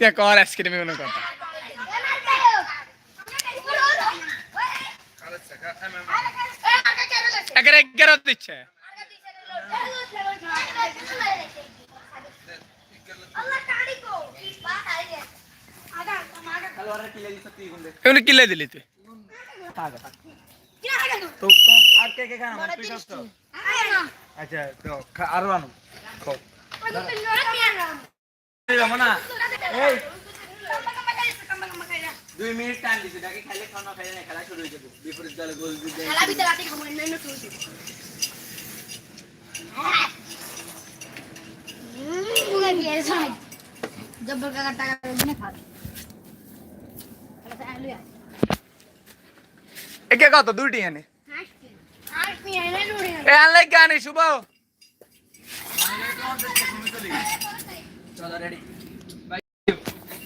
তে কর আইসক্রিমে কোনো কথা। একের এগারো দিচ্ছে। এগুলো কিলে দিলি তুই? আচ্ছা আরও আনো। খাও এই। দুই মিনিট টাইম দিছি নাকি খাইলে খাওয়া খাইলে না খেলা শুরু হয়ে যাবে। বিপরীত দলে গোল দিতে জব্বর কাকার টাকা দিনে খাবে একে কত? দুইটি এনে। এ আনলাই গানে শুভ। চলো রেডি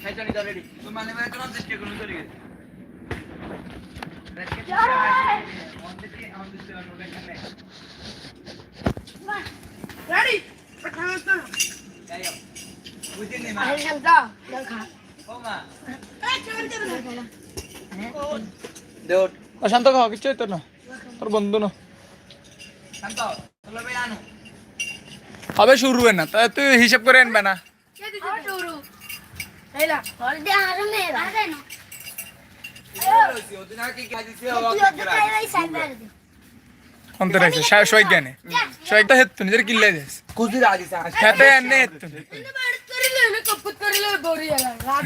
খাইছনি তো রেডি তুমি মানে মানে কোন চেষ্টা করুন চলে গেছে। বুঝিনি মা? ও মা। দেউট অশান্ত খাওয়া কিছু হইতো না। তোর বন্ধু না। শান্ত হবে শুরু হয় না তুই হিসেব করে আনবে না ওদিন আগে কি দিছে ও অন্তর আছে শোয়েক জ্ঞানে শোয়েক তো হেত্তু নিজের কিল্লে হেতে এনে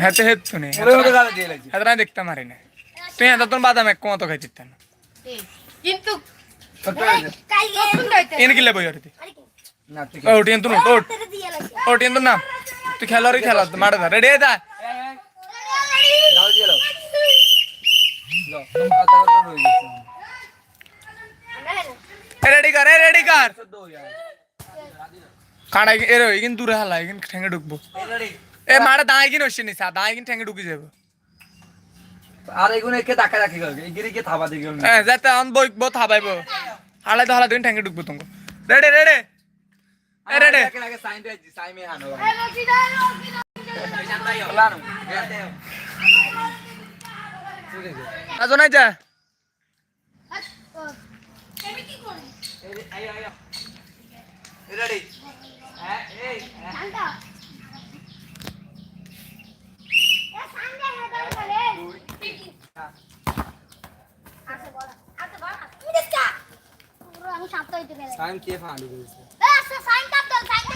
হেতে হেতে না দেখতে মারি না তুই হেতে তোর বাদাম এক কমতো খাই দিতেন কিন্তু এনে কিল্লে বই ওটি না ঠিক ও ওটি এন্তু ওট ওটি এন্তু না তুই খেলোয়ারই খেলা মারে দা রেডি দা রেডি কর রেডি কর। কানা এর ইগিন দূরে হালা ইগিন ঠেঙ্গে ঢুকবো। এ মারে দাঁড়াই কিন হচ্ছে নিসা দাঁড়াই কিন ঠেঙ্গে ঢুকি যাব। আর এগুলো কে টাকা রাখি গেল এগিরি কে থাবা দিকে হ্যাঁ যাতে আন বই বই থাবাইবো। হালাই তো হালা দিন ঠেঙ্গে ঢুকবো তুমি রেডি রেডি রেডি আগে আগে সাইন দিয়ে সাইন মে হানো লানো গেতে ঠিক আছে আজ নাই যা এই আয় আয় রেডি হ্যাঁ এই আমি সাতটা হইতে গেলে সাইন কে ফাঁড়ি দিয়েছে সাইন কাপ দাও সাইন খালি আমি গালে খেলেন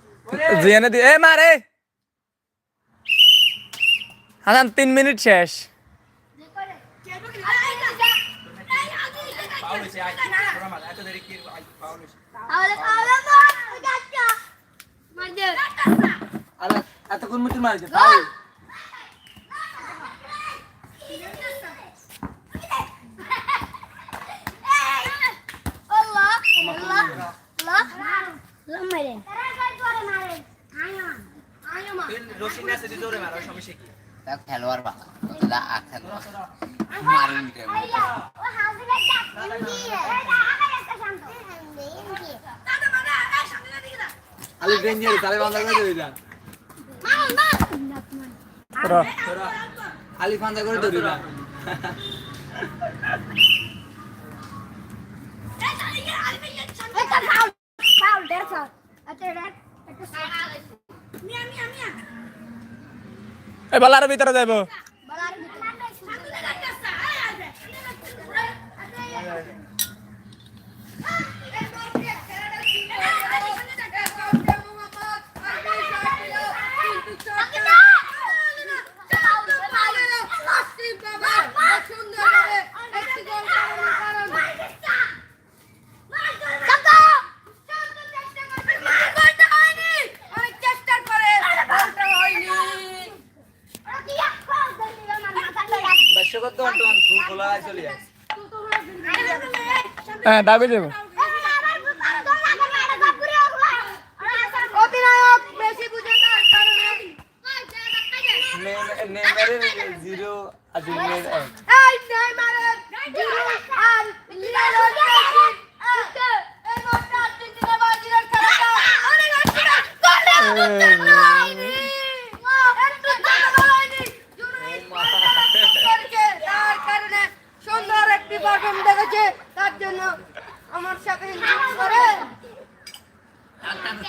জিয়ানে দি এ মারে হাসান তিন মিনিট শেষ এতক্ষণ মুটি মারছে Allah. Allah. Allah. Allah. Allah. খেলোয়াড় বাবা তোরা আখান মারুন কে আলি ডেঞ্জার তালে বান্দা করে দিলা ধরো তোরা। আলি ফান্দা করে দিলা এ বালার ভিতরে যাইবো। চেষ্টা করে বলতে হয়নি দর্শকের তো অন্টন ফুল খোলা চলে যায় হ্যাঁ দাবি দেবো জিরো আর জিরো আর লিওনেল মেসি এই মোটা আর্জেন্টিনা বাজিরার খেলাটা অনেক আর্জেন্টিনা গোলে হয়নি একটু গোল হয়নি করেছে তার কারণে সুন্দর একটি পারফর্ম দেখেছে তার জন্য আমার সাথে হিন্দু করে আপনাদের জন্য এই মুহূর্তে আর্জেন্টিনা বাজিরার গোল হয়েছিল। আর মোহাম্মদ শান্ত দিতে পারেনি। মোহাম্মদ শান্ত চেষ্টা অনেক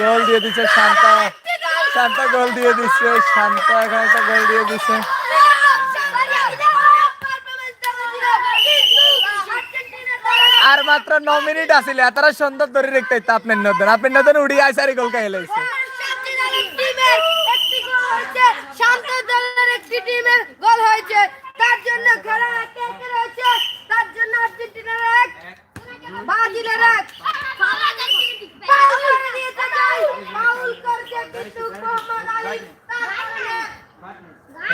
গোল দিয়ে দিচ্ছে শান্তা। শান্তা গোল দিয়ে দিচ্ছে, শান্তা এখন একটা গোল দিয়ে দিচ্ছে। আর মাত্র ন মিনিট আসলে এতটা সুন্দর ধরে দেখতে আপনার নতুন আপনার নতুন উড়িয়ে আইসারি গোল খাইলাইছে শান্ত দলের একটি টিমের গোল হয়েছে তার জন্য খেলা একে একে রয়েছে তার জন্য আর্জেন্টিনার এক ব্রাজিলের এক ফাউল করে দিয়েছে যাই ফাউল করছে কিন্তু মোহাম্মদ আলী তার কারণে আরে ইয়া ইয়ে নাম কি জানি এডি কি এডি কি আসান এই মুহূর্তে মোহাম্মদ আলবি শুটটা দিবে ওই কি করে শুটটা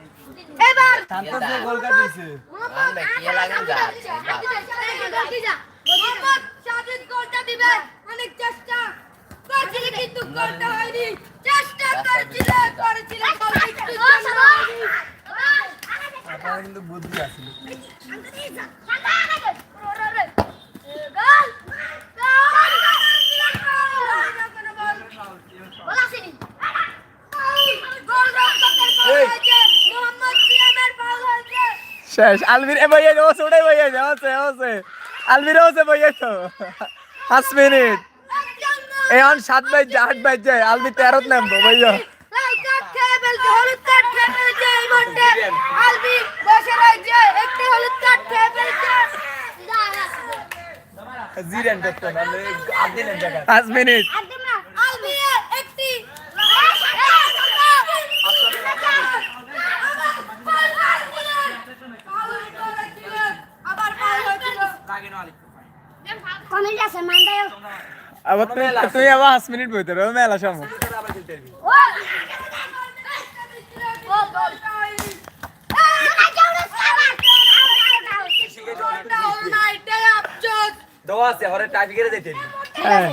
যে গোল কা দিয়েছে আমরা কি লাগে যাচ্ছে মোহাম্মদ সাজিদ গোলটা দিবে অনেক চেষ্টা করছিল কিন্তু গোলটা হয়নি চেষ্টা করেছিল করেছিল গোল কিন্তু জন্য হয়নি। আপনার কিন্তু বুদ্ধি আছে শেষ। আলবির এ বইয়ে যাও ওটাই যাও আছে আছে আলবির আছে বইয়ে তো পাঁচ মিনিট। এখন সাত বাজছে আট বাজছে আলবি তেরোত নামবো জায়গা পাঁচ মিনিট। কমেন্ট আছে মান্দায় আবার তুমি তুমি আবার পাঁচ মিনিট বইতে রো মেলা সময় দোয়া আছে হরে টাইপ করে দিতে হ্যাঁ